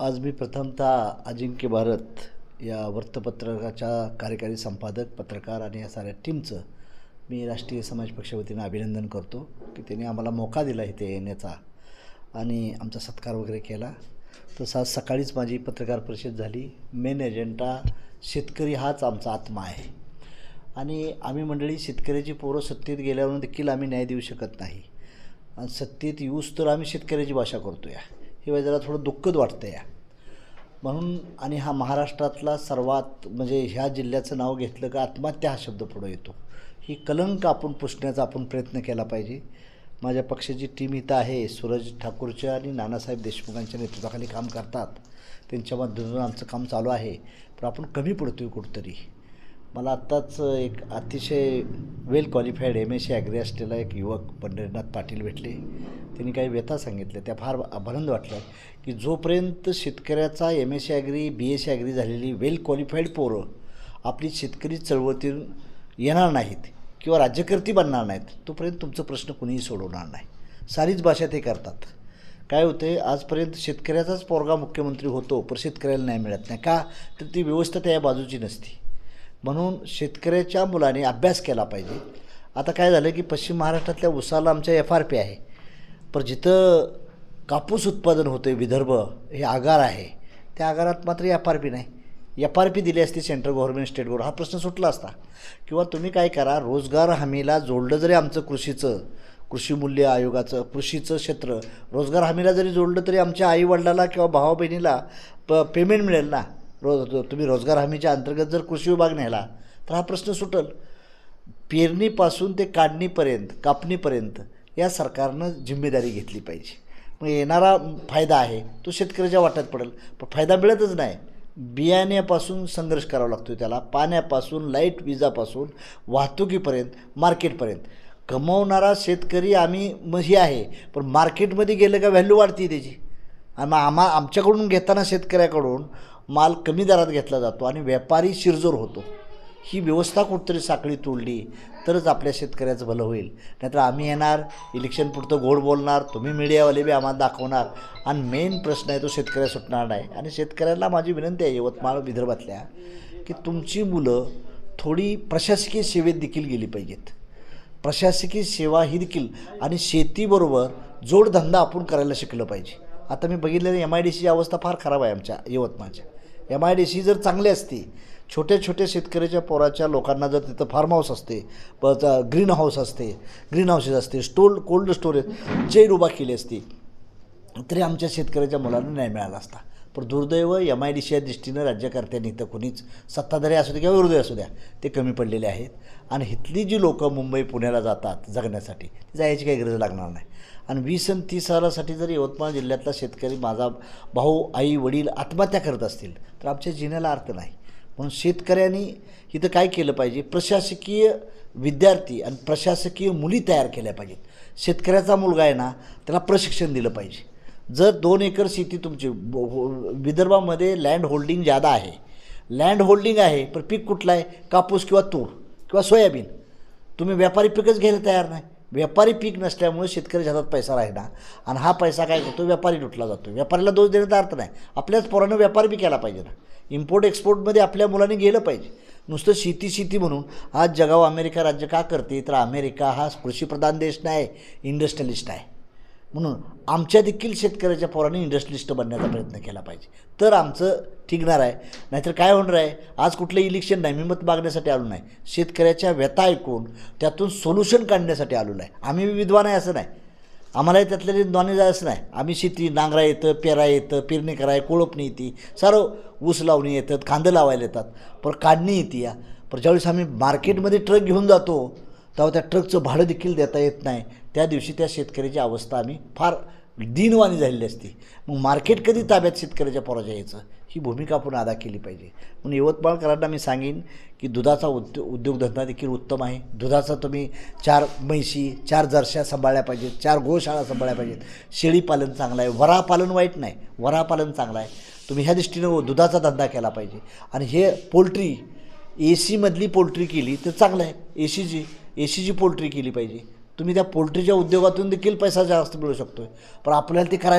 आज मी प्रथमतः अजिंक्य भारत या वृत्तपत्रकाच्या कार्यकारी संपादक पत्रकार आणि या साऱ्या टीमचं मी राष्ट्रीय समाज पक्षवतीनं अभिनंदन करतो की त्यांनी आम्हाला मोका दिला इथे येण्याचा आणि आमचा सत्कार वगैरे केला. तसं आज सकाळीच माझी पत्रकार परिषद झाली. मेन एजेंडा शेतकरी हाच आमचा आत्मा आहे. आणि आम्ही मंडळी शेतकऱ्याची पोरं सत्तेत गेल्यावर देखील आम्ही न्याय देऊ शकत नाही. आणि सत्तेत येऊस तर आम्ही शेतकऱ्याची भाषा करतो या हे जरा थोडं दुःखद वाटतं या. म्हणून आणि हा महाराष्ट्रातला सर्वात म्हणजे ह्या जिल्ह्याचं नाव घेतलं का आत्महत्या हा शब्द पुढं येतो. ही कलंक आपण पुसण्याचा आपण प्रयत्न केला पाहिजे. माझ्या पक्षाची टीम इथं आहे सूरज ठाकूरच्या आणि नानासाहेब देशमुखांच्या नेतृत्वाखाली काम करतात. त्यांच्या माध्यमातून आमचं काम चालू आहे. पण आपण कमी पडतो आहे कुठंतरी. मला आत्ताच एक अतिशय well qualified M S C agri असलेला एक युवक पंढरीनाथ पाटील भेटले. त्यांनी काही व्यथा सांगितल्या. त्या फार आभनंद वाटल्या की जोपर्यंत शेतकऱ्याचा M S C agri B S C agri झालेली वेल क्वालिफाईड पोरं आपली शेतकरी चळवळीतून येणार नाहीत किंवा राज्यकर्ती बनणार नाहीत तोपर्यंत तुमचं प्रश्न कुणीही सोडवणार नाही. सारीच भाषा ते करतात. काय होते आजपर्यंत शेतकऱ्याचाच पोरगा मुख्यमंत्री होतो पण शेतकऱ्याला नाही मिळत नाही. का? तर ती व्यवस्था त्या बाजूची नसती. म्हणून शेतकऱ्याच्या मुलाने अभ्यास केला पाहिजे. आता काय झालं की पश्चिम महाराष्ट्रातल्या उसाला आमच्या एफ आर पी आहे. पण जिथं कापूस उत्पादन होतं विदर्भ हे आगार आहे. त्या आगारात मात्र एफ आर पी नाही. एफ आर पी दिली असती सेंट्रल गव्हर्नमेंट स्टेट गव्हर्नमेंट हा प्रश्न सुटला असता. किंवा तुम्ही काय करा रोजगार हमीला जोडलं जरी आमचं कृषीचं कृषी मूल्य आयोगाचं कृषीचं क्षेत्र रोजगार हमीला जरी जोडलं तरी आमच्या आईवडिलाला किंवा भावा बहिणीला प पेमेंट मिळेल ना? रोज तुम्ही रोजगार हमीच्या अंतर्गत जर कृषी विभाग नेला तर हा प्रश्न सुटल. पेरणीपासून ते काढणीपर्यंत कापणीपर्यंत या सरकारनं जिम्मेदारी घेतली पाहिजे. मग येणारा फायदा आहे तो शेतकऱ्याच्या वाट्यात पडेल. पण फायदा मिळतच नाही. बियाण्यापासून संघर्ष करावा लागतो त्याला. पाण्यापासून लाइट विजापासून वाहतुकीपर्यंत मार्केटपर्यंत. कमवणारा शेतकरी आम्ही मग ही आहे. पण मार्केटमध्ये गेलं का व्हॅल्यू वाढते त्याची. आणि मग आम्हा आमच्याकडून घेताना शेतकऱ्याकडून माल कमी दरात घेतला जातो आणि व्यापारी शिरजोर होतो. ही व्यवस्था कुठतरी साखळी तोडली तरच आपल्या शेतकऱ्याचं भलं होईल. नाहीतर आम्ही येणार इलेक्शन पुरतं गोड बोलणार तुम्ही मीडियावाले बी आम्हाला दाखवणार आणि मेन प्रश्न आहे तो शेतकऱ्या सुटणार नाही. आणि शेतकऱ्याला माझी विनंती आहे यवतमाळ विदर्भातल्या की तुमची मुलं थोडी प्रशासकीय सेवेत देखील गेली पाहिजेत. प्रशासकीय सेवा ही देखील आणि शेतीबरोबर जोडधंदा आपण करायला शिकलं पाहिजे. आता मी बघितलेलं एम आय डी सीची अवस्था फार खराब आहे आमच्या यवतमाळच्या एम आय डी सी जर चांगली असती छोट्या छोट्या शेतकऱ्याच्या पोराच्या लोकांना जर तिथं फार्म हाऊस असते प ग्रीन हाऊस असते ग्रीन हाऊसेस असते स्टोल कोल्ड स्टोरेज चेड उभा केली असती तरी आमच्या शेतकऱ्याच्या मुलांना न्याय मिळाला असता. पण दुर्दैव एम आय डी सीच्या दृष्टीनं राज्यकर्त्यांनी इथं कोणीच सत्ताधारी असू दे किंवा विरोधी असू द्या ते कमी पडलेले आहेत. आणि इथली जी लोकं मुंबई पुण्याला जातात जगण्यासाठी ती जायची काही गरज लागणार नाही. आणि वीस आणि तीस सालासाठी जर यवतमाळ जिल्ह्यातला शेतकरी माझा भाऊ आई वडील आत्महत्या करत असतील तर आमच्या जिण्याला अर्थ नाही. म्हणून शेतकऱ्यांनी इथं काय केलं पाहिजे? प्रशासकीय विद्यार्थी आणि प्रशासकीय मुली तयार केल्या पाहिजेत. शेतकऱ्याचा मुलगा आहे ना त्याला प्रशिक्षण दिलं पाहिजे. जर दोन एकर शेती तुमची ब- विदर्भामध्ये लँड होल्डिंग जादा आहे. लँड होल्डिंग आहे पण पीक कुठलं आहे? कापूस किंवा तूर किंवा सोयाबीन. तुम्ही व्यापारी पीकच घ्यायला तयार नाही. व्यापारी पीक नसल्यामुळे शेतकऱ्याच्या हातात पैसा राहिला आणि हा पैसा काय करतो? व्यापारी लुटला जातो. व्यापाऱ्याला दोष देण्याचा अर्थ नाही. आपल्याच पोरानं व्यापार बी केला पाहिजे ना. इम्पोर्ट एक्सपोर्टमध्ये आपल्या मुलांनी गेलं पाहिजे. नुसतं शेती शेती म्हणून आज जगाव अमेरिका राज्य का करते? तर अमेरिका हा कृषीप्रधान देश नाही इंडस्ट्रियलिस्ट आहे. म्हणून आमच्या देखील शेतकऱ्याच्या पोरांनी इंडस्ट्रियलिस्ट बनण्याचा प्रयत्न केला पाहिजे. तर आमचं टिकणार आहे. नाहीतर काय होणार आहे? आज कुठलं इलेक्शन नाही. मी मत मागण्यासाठी आलो नाही. शेतकऱ्याच्या व्यथा ऐकून त्यातून सोल्युशन काढण्यासाठी आलो नाही आम्ही विद्वान आहे असं नाही. आम्हाला त्यातले नॉलेज असं नाही. आम्ही शेती नांगरा येतं पेरा येतं पेरणी कराय कोळपणी येते. सारं ऊस लावणी येतात कांदं लावायला येतात. पण काढणी येते या. पण ज्यावेळेस आम्ही मार्केटमध्ये ट्रक घेऊन जातो तेव्हा त्या ट्रकचं भाडं देखील देता येत नाही. त्या दिवशी त्या शेतकऱ्याची अवस्था आम्ही फार दिनवाणी झालेली असते. मग मार्केट कधी ताब्यात शेतकऱ्याच्या पोराच्या यायचं? ही भूमिका आपण अदा केली पाहिजे. म्हणून यवतमाळकरांना मी सांगेन की दुधाचा उद्यो उद्योगधंदा देखील उत्तम आहे. दुधाचा तुम्ही चार म्हैशी चार जर्श्या सांभाळल्या पाहिजेत चार गोशाळा सांभाळल्या पाहिजेत. शेळीपालन चांगलं आहे. वरापालन वाईट नाही. वरापालन चांगलं आहे. तुम्ही ह्या दृष्टीनं दुधाचा धंदा केला पाहिजे. आणि हे पोल्ट्री ए सीमधली पोल्ट्री केली तर चांगलं आहे. ए सीची ए सीची पोल्ट्री केली पाहिजे. तुम्ही त्या पोल्ट्रीच्या उद्योगातून देखील पैसा जास्त मिळू शकतो पण आपल्याला ते करायला